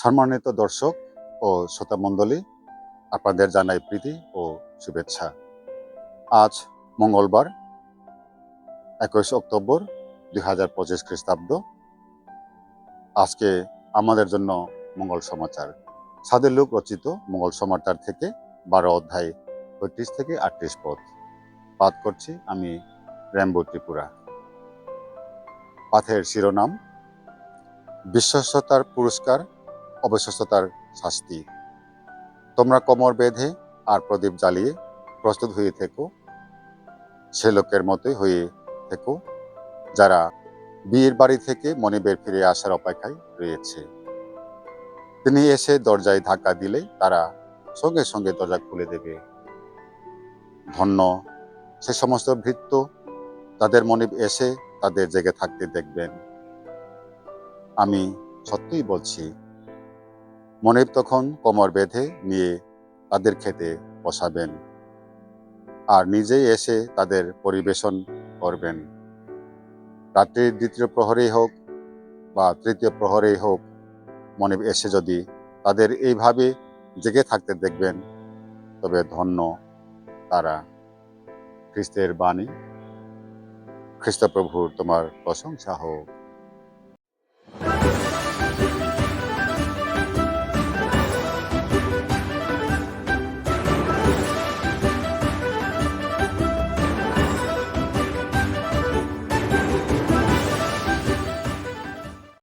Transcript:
সম্মানিত দর্শক ও শ্রোতা মণ্ডলী আপনাদের জানাই প্রীতি ও শুভেচ্ছা। আজ মঙ্গলবার, একুশ অক্টোবর দুই হাজার পঁচিশ খ্রিস্টাব্দ। আজকে আমাদের জন্য মঙ্গল সমাচার। সাদের লোক রচিত মঙ্গল সমাচার থেকে বারো অধ্যায় পঁয়ত্রিশ থেকে আটত্রিশ পদ। পাঠ করছি আমি র্যাম্বো ত্রিপুরা। পাথের শিরোনাম বিশ্বস্ততার পুরস্কার অবিশ্বস্ততার শাস্তি। তোমরা কোমর বেঁধে আর প্রদীপ জ্বালিয়ে প্রস্তুত হয়ে থেকো। সে লোকের মতোই হয়ে থেকো, যারা বিয়ের বাড়ি থেকে মনিবের ফিরে আসার অপেক্ষায় রয়েছে। তিনি এসে দরজায় ধাক্কা দিলে তারা সঙ্গে সঙ্গে দরজা খুলে দেবে। ধন্য, সে সমস্ত ভৃত্য, তাদের মনিব এসে তাদের জেগে থাকতে দেখবেন। আমি সত্যিই বলছি মনিব তখন কোমর বেঁধে নিয়ে তাদের খেতে বসাবেন আর নিজেই এসে তাদের পরিবেশন করবেন। রাত্রির দ্বিতীয় প্রহরেই হোক বা তৃতীয় প্রহরেই হোক মনিব এসে যদি তাদের এইভাবে জেগে থাকতে দেখবেন, তবে ধন্য তারা। খ্রিস্টের বাণী। খ্রিস্টপ্রভুর তোমার প্রশংসা হোক।